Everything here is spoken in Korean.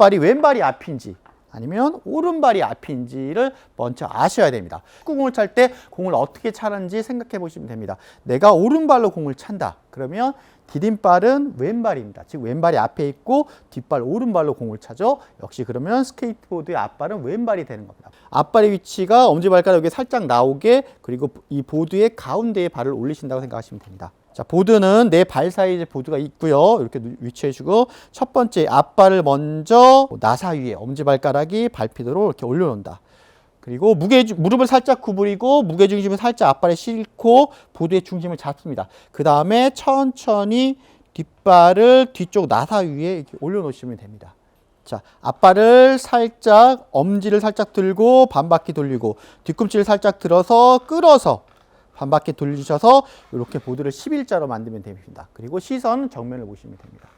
앞발이 왼발이 앞인지 아니면 오른발이 앞인지를 먼저 아셔야 됩니다. 축구공을 찰 때 공을 어떻게 차는지 생각해 보시면 됩니다. 내가 오른발로 공을 찬다. 그러면 디딤발은 왼발입니다. 즉 왼발이 앞에 있고 뒷발 오른발로 공을 차죠. 역시 그러면 스케이트보드의 앞발은 왼발이 되는 겁니다. 앞발의 위치가 엄지발가락에 살짝 나오게 그리고 이 보드의 가운데에 발을 올리신다고 생각하시면 됩니다. 자, 보드는 내 발 사이에 보드가 있고요. 이렇게 누- 위치해 주고 첫 번째 앞발을 먼저 나사 위에 엄지발가락이 밟히도록 이렇게 올려 놓는다. 그리고 무게 무릎을 살짝 구부리고 무게 중심을 살짝 앞발에 싣고 보드의 중심을 잡습니다. 그 다음에 천천히 뒷발을 뒤쪽 나사 위에 이렇게 올려 놓으시면 됩니다. 자, 앞발을 살짝 엄지를 살짝 들고 반바퀴 돌리고 뒤꿈치를 살짝 들어서 끌어서 반 바퀴 돌리셔서 이렇게 보드를 11자로 만들면 됩니다. 그리고 시선 정면을 보시면 됩니다.